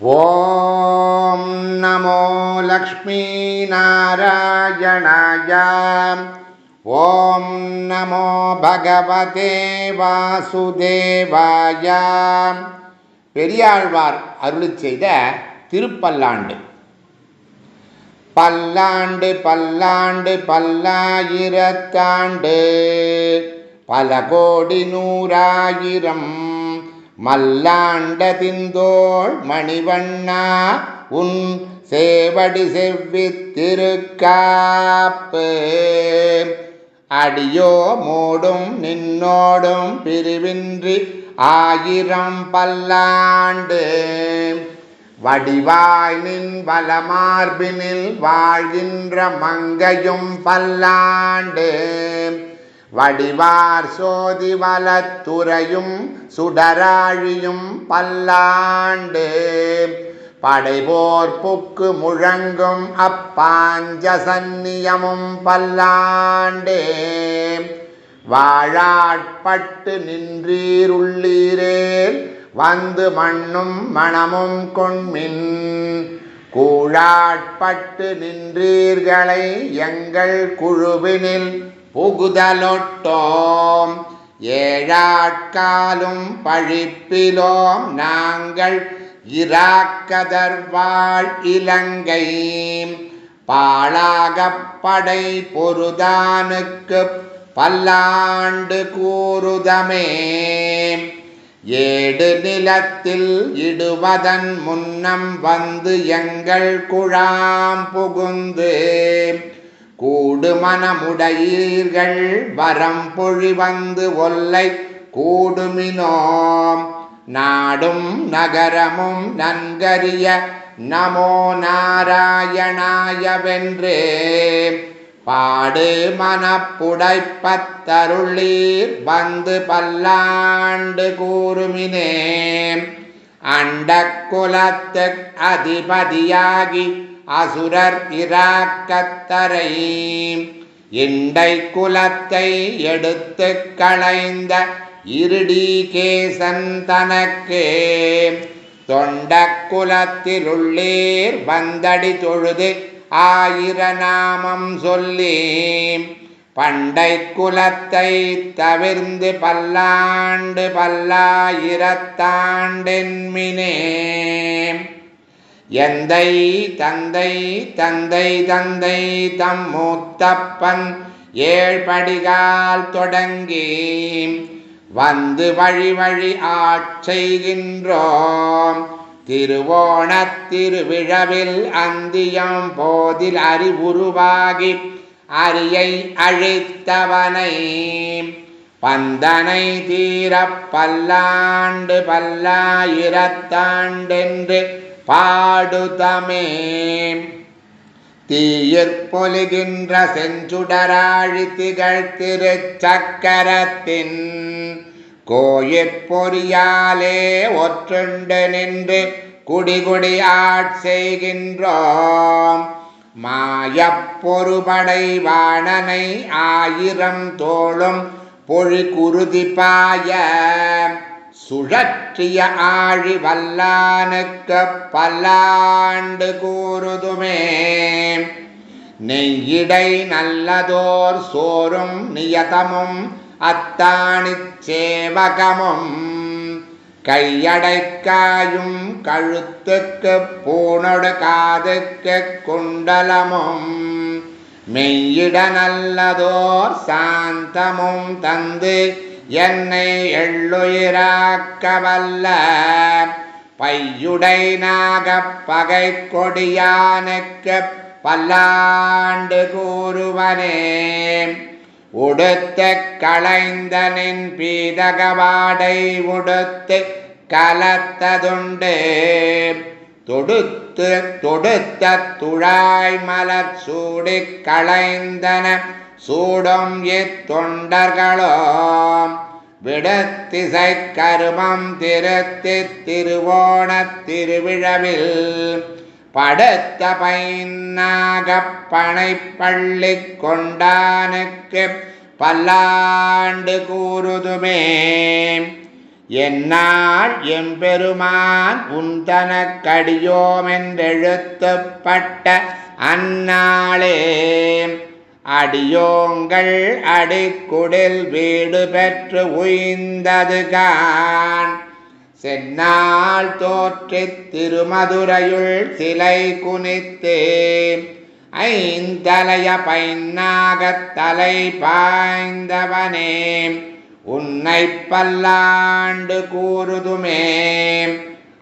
ॐ नमो लक्ष्मीनारायणाय ॐ नमो भगवते வாசுதேவாய பெரியாழ்வார் அருளிச் செய்த திருப்பல்லாண்டு பல்லாண்டு பல்லாண்டு பல்லாயிரத்தாண்டு பல கோடி நூறாயிரம் மல்லாண்ட திந்தோள் மணிவண்ணா உன் சேவடி செவ்வித் திருக்காப்பு. அடியோ மூடும் நின்னோடும் பிரிவின்றி ஆயிரம் பல்லாண்டு. வடிவாய் நின் வலமார்பினில் வாழ்கின்ற மங்கையும் பல்லாண்டு. வடிவார் சோதி வளத்துறையும் சுடராழியும் பல்லாண்டு. படைபோர் புக்கு முழங்கும் அப்பாஞ்ச சந்நியமும் பல்லாண்டே. வாழாட்பட்டு நின்றீருள்ளீரேல் வந்து மண்ணும் மணமும் கொண்மின். கூழாட்பட்டு நின்றீர்களை எங்கள் குழுவினில் புகுதலொட்டோம். ஏழாட்காலும் பழிப்பிலோம் நாங்கள் இராக்கதர்வாழ் இலங்கை. பாழாகப்படை பொருதானுக்கு பல்லாண்டு கூறுதமே. ஏடு நிலத்தில் இடுவதன் முன்னம் வந்து எங்கள் குழாம் புகுந்து. கூடு மனமுடையீர்கள் வரம் பொழி வந்து ஒல்லை கூடுமினோம். நாடும் நகரமும் நன்கரிய நமோ நாராயணாயவென்றே. பாடு மனப்புடைப்பத்தருளீர் வந்து பல்லாண்டு கூறுமினே. அண்ட குலத்து அதிபதியாகி அசுரர் இராக்கத்தரை. இண்டை குலத்தை எடுத்து களைந்த இருடீகேசன் தனக்கு. தொண்ட குலத்திலுள்ளேர் வந்தடி தொழுது ஆயிரநாமம் சொல்லி. பண்டை குலத்தை தவிர்ந்து பல்லாண்டு பல்லாயிரத்தாண்டென்மினே. எந்தை தந்தை தந்தை தந்தை தம் மூத்தப்பன் ஏழ்படிகால் தொடங்கி வந்து வழி வழி ஆட்செய்கின்றோம் திருவோணத் திருவிழவில் அந்தியம் போதில் அறிவுருவாகி அரியை அழித்தவனை பந்தனை தீரப் பல்லாண்டு பல்லாயிரத்தாண்டென்று பாடுதமே. தீயிற்பொலிகின்ற செஞ்சுடராழி திகழ் திருச்சக்கரத்தின் கோயிற்பொறியாலே ஒற்றுண்டு நின்று குடிகுடி ஆட்செய்கின்றோம் மாயப்பொருபடை வாணனை ஆயிரம் தோளும் பொழி குருதி பாய. சுழற்றிய ஆழி வல்லானுக்கு பல்லாண்டு கூறுதுமே. நெய்யிடை நல்லதோர் சோறும் நியதமும் அத்தாணிச் சேவகமும். கையடைக்காயும் கழுத்துக்கு பூனொடு காதுக்கு குண்டலமும். மெய்யிட நல்லதோர் சாந்தமும் தந்து என்னை எள்ளுயிராக்கவல்ல பையுடை நாகப் பகை கொடியானுக்கு பல்லாண்டு கூறுவனே. உடுத்த களைந்தனின் பீதகவாடை உடுத்து கலத்ததுண்டு. தொடுத்து தொடுத்த துழாய் மலர் சூடி களைந்தன. சூடும் இத்தொண்டர்களோம் விடத்திசை கருமம் திருத்தி திருவோணத் திருவிழவில். படுத்த பைநாகப் பனை பள்ளி கொண்டானுக்கு பல்லாண்டு கூறுதுமே. என்னால் எம்பெருமான் உந்தனக்கடியோமென்றெழுத்துப்பட்ட அந்நாளே. அடியோங்கள் அடிக்குடில் வீடு பெற்று உய்ந்தது கான். சென்னால் தோற்றித் திருமதுரையுள் சிலை குனித்தே ஐந்தலைய பைன்னாகத் தலை பாய்ந்தவனே உன்னை பல்லாண்டு கூறுதுமே.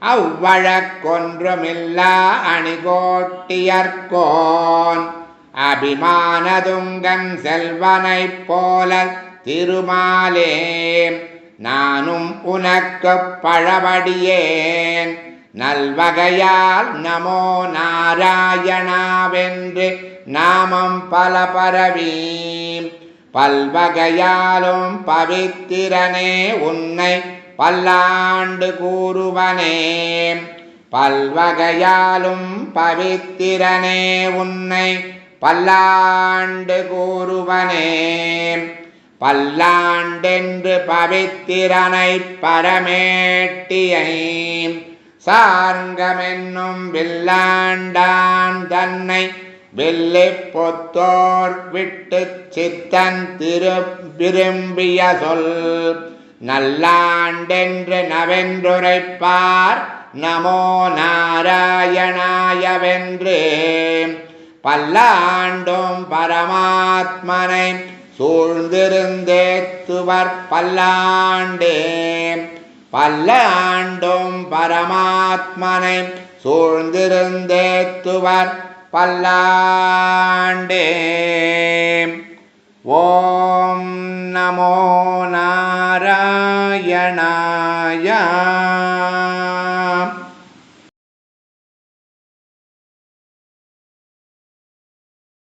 அவ்வழக்கொன்றுமில்லா அணிகோட்டியற்கோன் அபிமானதுங்கன் செல்வனைப் போல திருமாலே நானும் உனக்கு பழபடியேன். நல்வகையால் நமோ நாராயணாவென்று நாமம் பல பரவி பல்வகையாலும் பவித்திரனே உன்னை பல்லாண்டு கூறுவனே. பல்வகையாலும் பவித்திரனே உன்னை பல்லாண்டு கூறுவனே. பல்லாண்டென்று பவித்திரனை பரமேட்டியை சார்கமென்னும் வில்லாண்டான் தன்னை வெள்ளி பொத்தோர் விட்டு சித்தன் திரு விரும்பிய சொல் நல்லாண்டென்று நவென்றுரைப்பார் நமோ நாராயணாயவென்று. பல்லாண்டும் பரமாத்மனை சூழ்ந்திருந்தே துவர் பல்லாண்டே. பல்லாண்டும் பரமாத்மனை சூழ்ந்திருந்தே துவர் பல்லாண்டே. ஓம் நமோ நாராயணாயா